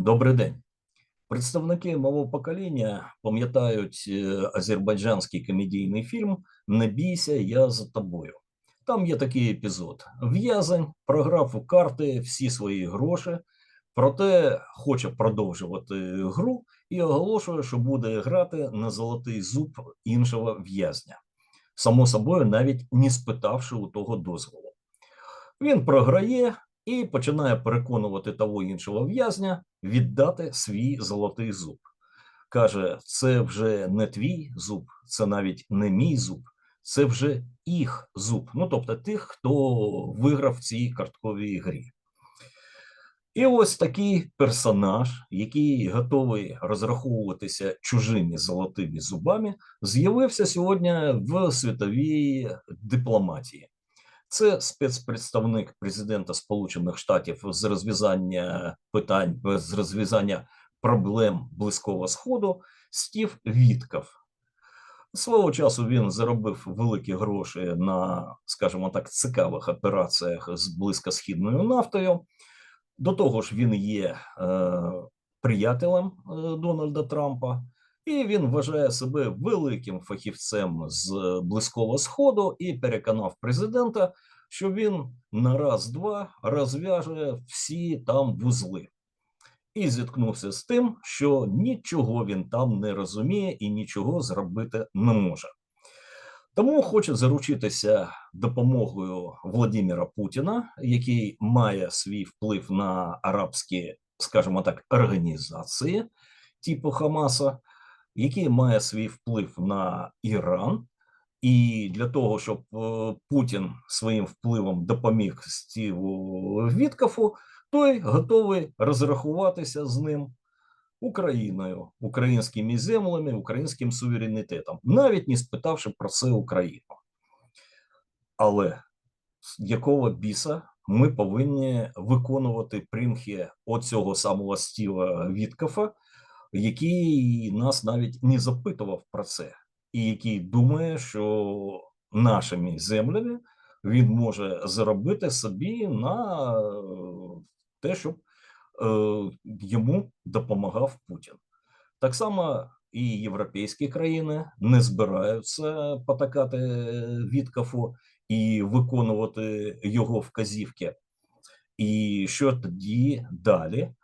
Добрий день. Представники мого покоління пам'ятають е, азербайджанський комедійний фільм Не бійся, я за тобою. Там є такий епізод: в'язень програв у карти всі свої гроші, проте хоче продовжувати гру і оголошує, що буде грати на золотий зуб іншого в'язня. Само собою, навіть не спитавши у того дозволу. Він програє і починає переконувати того іншого в'язня віддати свій золотий зуб. Каже: це вже не твій зуб, це навіть не мій зуб, це вже їх зуб. Ну тобто тих, хто виграв в цій картковій грі. І ось такий персонаж, який готовий розраховуватися чужими золотими зубами, з'явився сьогодні в світовій дипломатії. Це спецпредставник президента Сполучених Штатів з розв'язання питань з розв'язання проблем близького сходу Стів Вітков. Свого часу він заробив великі гроші на, скажімо так, цікавих операціях з близькосхідною нафтою. До того ж, він є е, приятелем е, Дональда Трампа, і він вважає себе великим фахівцем з близького сходу і переконав президента, що він на раз-два розв'яже всі там вузли. І зіткнувся з тим, що нічого він там не розуміє і нічого зробити не може. Тому хоче заручитися допомогою Владимира Путіна, який має свій вплив на арабські, скажімо так, організації типу Хамаса, який має свій вплив на Іран, і для того, щоб е, Путін своїм впливом допоміг Стіву Віткафу, той готовий розрахуватися з ним Україною, українськими землями, українським суверенітетом, навіть не спитавши про це Україну. Але якого біса ми повинні виконувати примхи оцього самого Стіва Віткафа, який нас навіть не запитував про це, і який думає, що нашими землями він може заробити собі на те, щоб е, йому допомагав Путін. Так само і європейські країни не збираються потакати Віткафу і виконувати його вказівки. І що тоді далі?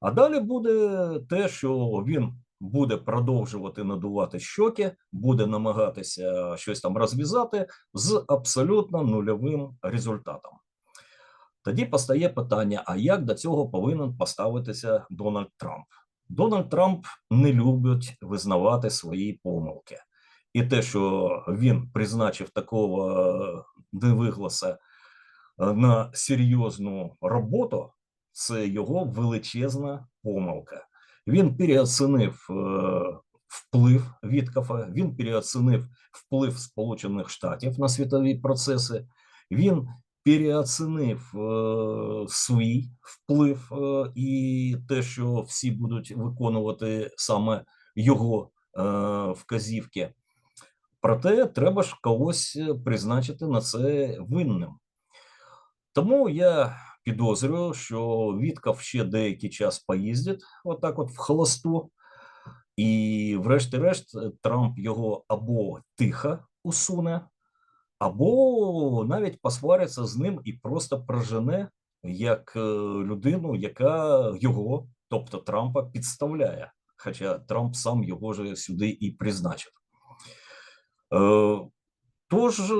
А далі буде те, що він буде продовжувати надувати щоки, буде намагатися щось там розв'язати з абсолютно нульовим результатом. Тоді постає питання: а як до цього повинен поставитися Дональд Трамп? Дональд Трамп не любить визнавати свої помилки, і те, що він призначив такого невигласа на серйозну роботу, це його величезна помилка. Він переоцінив е, вплив Віткафа, він переоцінив вплив Сполучених Штатів на світові процеси. Він переоцінив е, свій вплив е, і те, що всі будуть виконувати саме його е, вказівки. Проте треба ж когось призначити на це винним. Тому я підозрюю, що Вітков ще деякий час поїздить, отак, от в холосту, і, врешті-решт, Трамп його або тихо усуне, або навіть посвариться з ним і просто прожене як е, людину, яка його, тобто Трампа, підставляє. Хоча Трамп сам його же сюди і призначив. Е, тож е,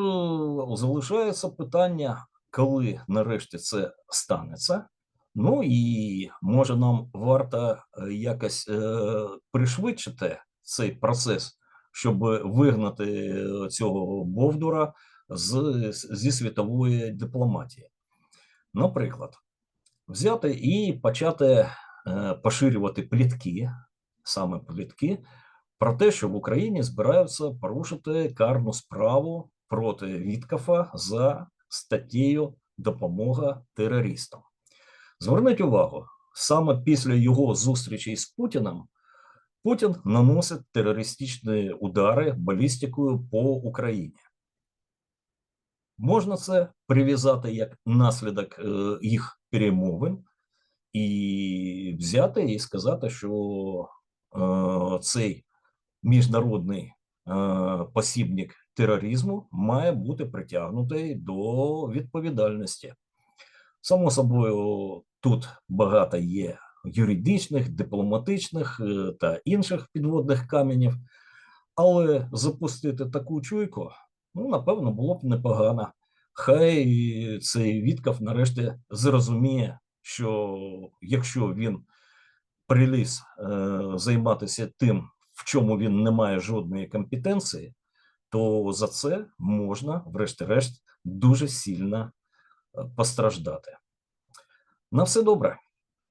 залишається питання, коли нарешті це станеться. Ну і може нам варто якось пришвидшити цей процес щоб вигнати цього Бовдура з, зі світової дипломатії. Наприклад, взяти і почати е, поширювати плітки, саме плітки, про те, що в Україні збираються порушити карну справу проти Віткафа за статтєю допомога терористам. Зверніть увагу, саме після його зустрічі з Путіним Путін наносить терористичні удари балістикою по Україні. Можна це прив'язати як наслідок е, їх перемовин, і взяти і сказати, що е, цей міжнародний е, посібник тероризму має бути притягнутий до відповідальності. Само собою, тут багато є юридичних, дипломатичних е, та інших підводних каменів, але запустити таку чуйку, ну, напевно, було б непогано. Хай цей Вітков нарешті зрозуміє, що якщо він приліз е, займатися тим, в чому він не має жодної компетенції, то за це можна, врешті-решт, дуже сильно е, постраждати. На все добре.